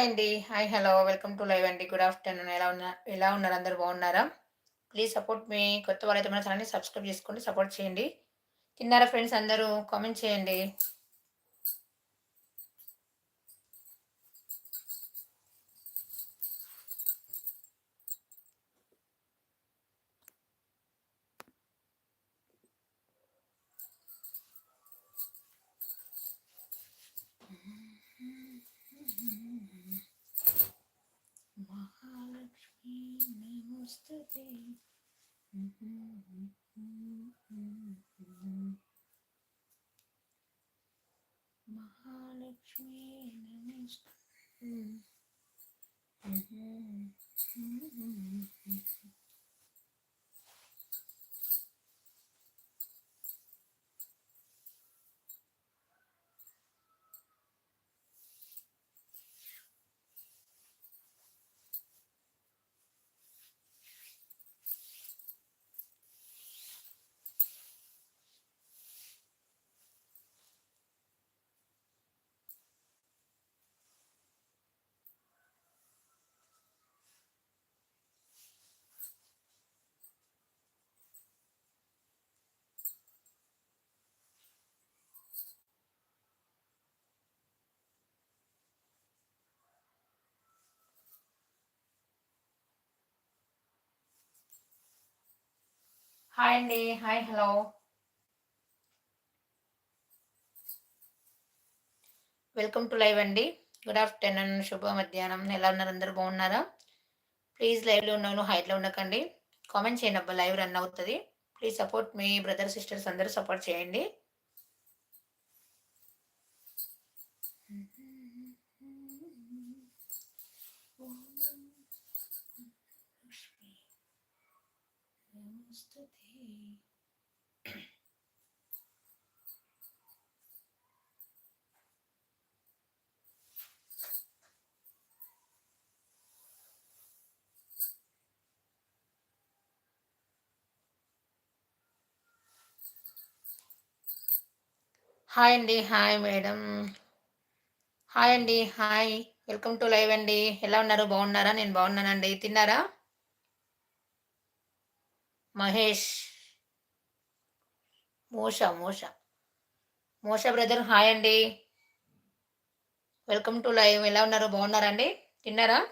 Hi అండి. Hi, hello. Welcome to live అండి. Good afternoon. ఎలా ఉన్నా ఎలా ఉన్నారు? అందరు బాగున్నారా? ప్లీజ్ సపోర్ట్ మీ కొత్త వాళ్ళైతే మన ఛానల్ని సబ్స్క్రైబ్ చేసుకోండి. సపోర్ట్ చేయండి. తిన్నారా ఫ్రెండ్స్ అందరూ? కామెంట్ చేయండి. supposed to be. Mm-hmm, mm-hmm, mm-hmm. Mm-hmm. Mm-hmm. Hi అండి. Hi, hello. Welcome to live అండి. గుడ్ ఆఫ్టర్‌నూన్, శుభ మధ్యాహ్నం. ఎలా ఉన్నారు? అందరు బాగున్నారా? ప్లీజ్ లైవ్‌లో ఉన్నాను హైట్‌లో ఉండకండి. కామెంట్ చేయండి అబ్బా! లైవ్ రన్ అవుతుంది please support me brother, sisters అందరూ సపోర్ట్ చేయండి. హాయ్ అండి. Hi madam. హాయ్ అండి. హాయ్. వెల్కమ్ టు లైవ్ అండి. ఎలా ఉన్నారు? బాగున్నారా? నేను బాగున్నానండి. తిన్నారా? మహేష్. మోష, మోష. మోష బ్రదర్ హాయ్ అండి. Welcome to live. ఎలా ఉన్నారు? బాగున్నారా అండి? తిన్నారా?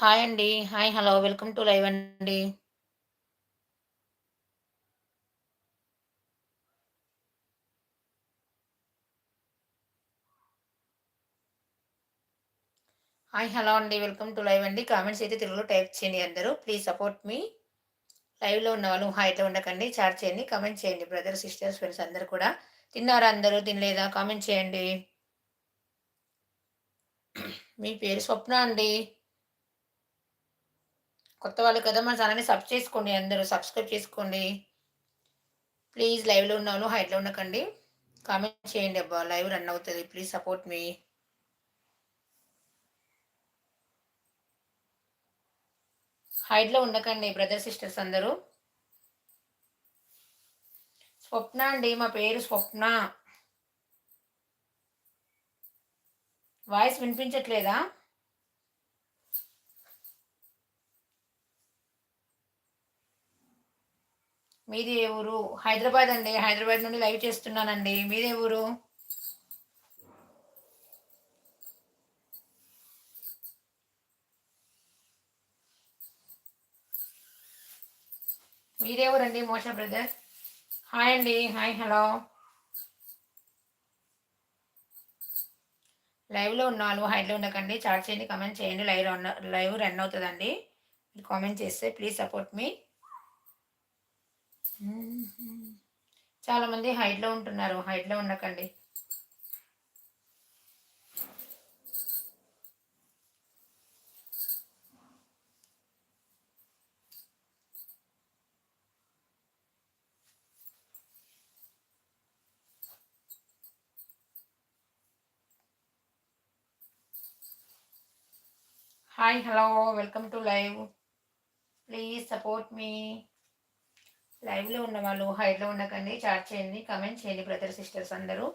హాయ్ అండి. Hi, hello. Welcome to live అండి. హాయ్, హలో అండి. వెల్కమ్ టు లైవ్ అండి. కామెంట్స్ అయితే తెలుగులో టైప్ చేయండి అందరూ. Please support me. లైవ్‌లో ఉన్నవాళ్ళు హైట్‌లో ఉండకండి. చాట్ చేయండి. కామెంట్ చేయండి. బ్రదర్, సిస్టర్స్, ఫ్రెండ్స్ అందరూ కూడా. తిన్నారా అందరూ? తినలేదా? కామెంట్ చేయండి. మీ పేరు స్వప్న అండి. కొత్త వాళ్ళు కదా మన ఛానల్‌ని సబ్ చేసుకోండి అందరూ. సబ్స్క్రైబ్ చేసుకోండి. ప్లీజ్ లైవ్‌లో ఉన్నాను హైట్‌లో ఉండకండి. కామెంట్ చేయండి అబ్బా! లైవ్ రన్ అవుతుంది ప్లీజ్ సపోర్ట్ మీ. హైట్‌లో ఉండకండి బ్రదర్, సిస్టర్స్ అందరూ. స్వప్న అండి. మా పేరు స్వప్న. వాయిస్ వినిపించట్లేదా? మీది ఏ ఊరు? హైదరాబాద్ అండి. హైదరాబాద్ నుండి లైవ్ చేస్తున్నానండి. మీది ఏ ఊరు? మీదే ఊరండి మోష బ్రదర్? హాయ్ అండి. Hi, hello. లైవ్‌లో ఉన్నాను హైడ్లో ఉండకండి. చాట్ చేయండి. కమెంట్ చేయండి. లైవ్ రన్ లైవ్ రన్ అవుతుందండి మీరు కామెంట్ చేస్తే ప్లీజ్ సపోర్ట్ మీ. చాలా మంది హైట్లో ఉంటున్నారు హైట్లో ఉండకండి. Hi hello welcome to live please support me లైవ్లో ఉన్న వాళ్ళు హైట్లో ఉండకండి చాట్ చేయండి కమెంట్ చేయండి బ్రదర్ సిస్టర్స్ అందరూ.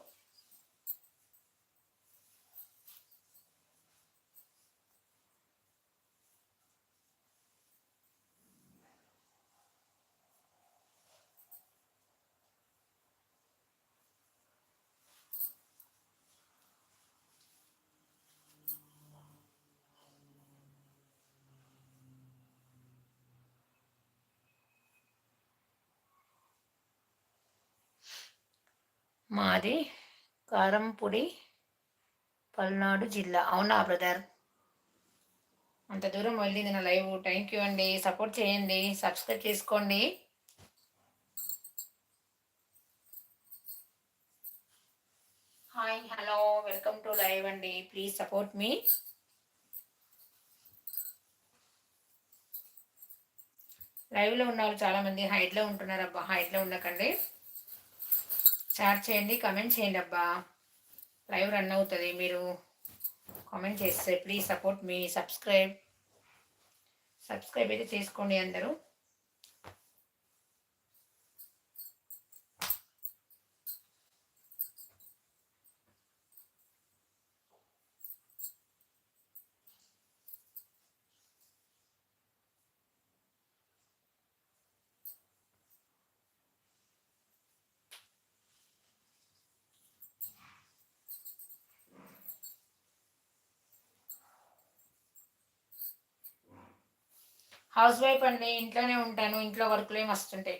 మాది కారంపూడి పల్నాడు జిల్లా. అవునా బ్రదర్? అంత దూరం వెళ్ళింది నా లైవ్. థ్యాంక్ యూ అండి. సపోర్ట్ చేయండి. సబ్స్క్రైబ్ చేసుకోండి. Hi hello welcome to live అండి. ప్లీజ్ సపోర్ట్ మీ లైవ్లో ఉన్న వాళ్ళు చాలామంది హైట్లో ఉంటున్నారు అబ్బా. హైట్లో ఉండకండి. షేర్ చేయండి కమెంట్ చేయండి అబ్బా. లైవ్ రన్ అవుతుంది మీరు కామెంట్ చేస్తే please support me subscribe subscribe అయితే చేసుకోండి అందరూ. హౌస్ వైఫ్ అండి ఇంట్లోనే ఉంటాను ఇంట్లో వర్క్లు ఏమి వస్తుంటాయి.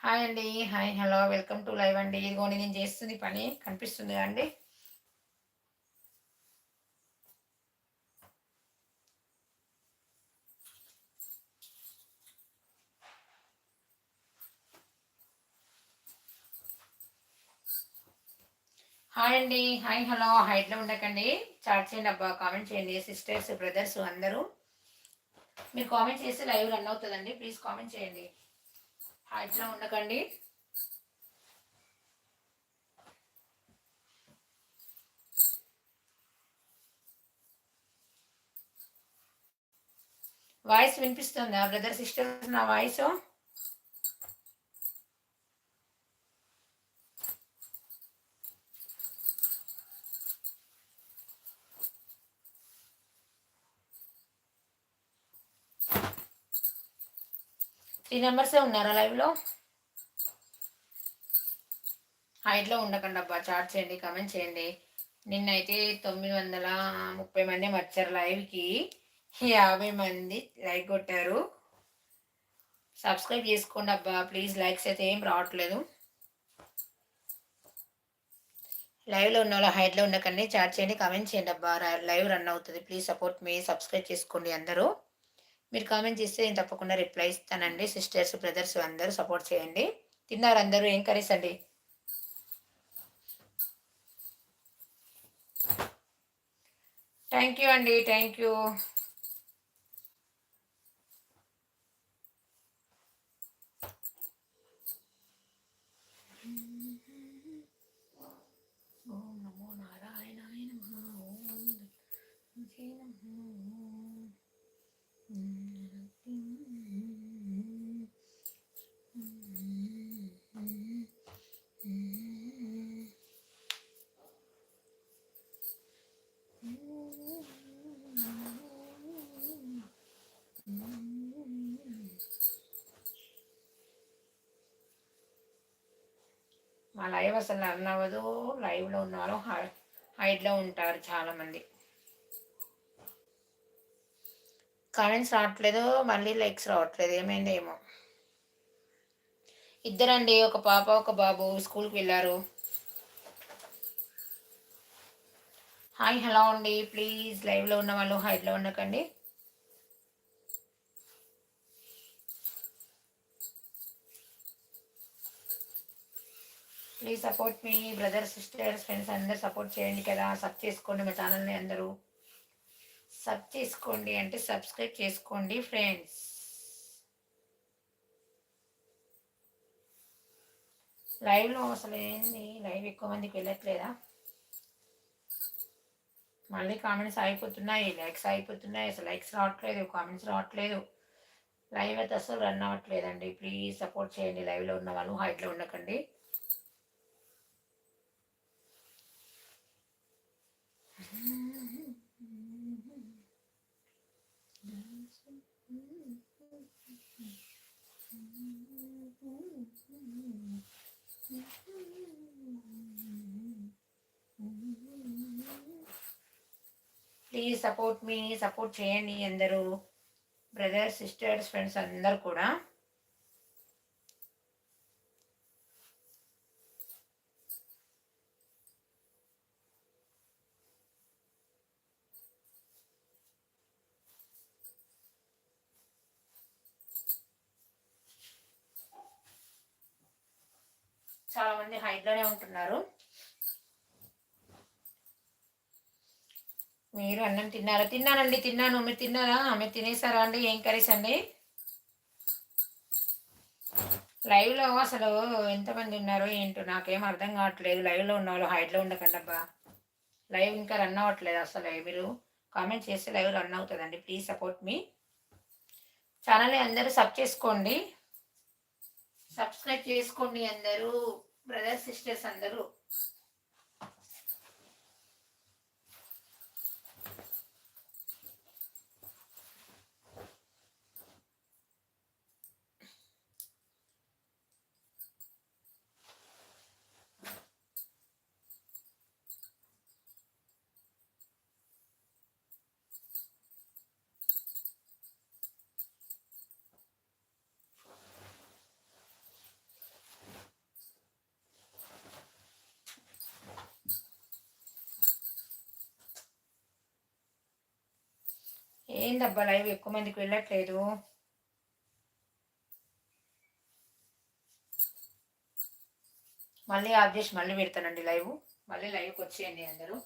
హాయ్ అండి hi hello welcome to live అండి. ఇదిగోండి నేను చేస్తుంది పని కనిపిస్తుంది అండి హాయ్ అండి. Hi hello. హైట్లో ఉండకండి. చాట్ చేయండి అబ్బా. కామెంట్ చేయండి. సిస్టర్స్ బ్రదర్స్ అందరూ. మీరు కామెంట్ చేస్తే లైవ్ రన్ అవుతుందండి. ప్లీజ్ కామెంట్ చేయండి. హైట్లో ఉండకండి. వాయిస్ వినిపిస్తుందా? బ్రదర్ సిస్టర్స్ నా వాయిస్? త్రీ నెంబర్సే ఉన్నారా లైవ్లో? హైట్లో ఉండకండి అబ్బా. చాట్ చేయండి కమెంట్ చేయండి. నిన్నైతే తొమ్మిది వందల ముప్పై మంది వచ్చారు లైవ్కి. యాభై మంది లైక్ కొట్టారు. సబ్స్క్రైబ్ చేసుకోండి అబ్బా. ప్లీజ్ లైక్స్ అయితే ఏం రావట్లేదు. లైవ్లో ఉన్న వాళ్ళు హైట్లో ఉండకండి. చాట్ చేయండి కమెంట్ చేయండి అబ్బా. లైవ్ రన్ అవుతుంది. Please support me. సబ్స్క్రైబ్ చేసుకోండి అందరూ. మీరు కామెంట్ చేస్తే నేను తప్పకుండా రిప్లై ఇస్తానండి. సిస్టర్స్ బ్రదర్స్ అందరూ సపోర్ట్ చేయండి. తిన్నారు అందరూ? ఏం కర్రీస్ అండి? థ్యాంక్ యూ అండి. Thank you. లైవ్ అసలు రన్ అవ్వదు లైవ్లో ఉన్నారు. వాళ్ళు హైట్లో ఉంటారు చాలామంది కామెంట్స్ రావట్లేదు మళ్ళీ లైక్స్ రావట్లేదు. ఏమైంది ఏమో. ఇద్దరండి ఒక పాప ఒక బాబు స్కూల్కి వెళ్ళారు. హాయ్ హలో అండి. ప్లీజ్ లైవ్లో ఉన్న వాళ్ళు హైట్లో ఉండకండి. Please support me brother sisters friends అందరు సపోర్ట్ చేయండి కదా సబ్ చేసుకోండి మా ఛానల్ని అందరూ. సబ్ చేసుకోండి అంటే సబ్స్క్రైబ్ చేసుకోండి ఫ్రెండ్స్ లైవ్లో అసలు ఏంది? లైవ్ ఎక్కువ మందికి వెళ్ళట్లేదా? మళ్ళీ కామెంట్స్ అయిపోతున్నాయి లైక్స్ అయిపోతున్నాయి అసలు లైక్స్ రావట్లేదు కామెంట్స్ రావట్లేదు. లైవ్ అయితే అసలు రన్ అవ్వట్లేదండి. ప్లీజ్ సపోర్ట్ చేయండి లైవ్లో ఉన్న వాళ్ళు హైట్లో ఉండకండి ప్లీజ్ సపోర్ట్ మీ సపోర్ట్ చేయండి అందరూ. బ్రదర్స్ సిస్టర్స్ ఫ్రెండ్స్ అందరు కూడా. చాలా మంది హైట్లోనే ఉంటున్నారు. మీరు అన్నం తిన్నారా? తిన్నానండి తిన్నాను. మీరు తిన్నారా? మీరు తినేసారా అండి? ఏం కర్రీస్ అండి? లైవ్లో అసలు ఎంతమంది ఉన్నారో ఏంటో నాకేం అర్థం కావట్లేదు. లైవ్లో ఉన్న వాళ్ళు హైట్లో ఉండకండబ్బా లైవ్ ఇంకా రన్ అవ్వట్లేదు అసలు మీరు కామెంట్ చేస్తే లైవ్ రన్ అవుతుందండి. Please support me. ఛానల్ని అందరూ సబ్ చేసుకోండి. సబ్స్క్రైబ్ చేసుకోండి అందరూ. బ్రదర్స్ సిస్టర్స్ అందరూ. ఏందబ్బా లైవ్ ఎక్కువ మందికి వెళ్ళట్లేదు? మళ్ళీ ఆఫ్ చేసి మళ్ళీ పెడతానండి లైవ్. మళ్ళీ లైవ్కి వచ్చేయండి అందరూ.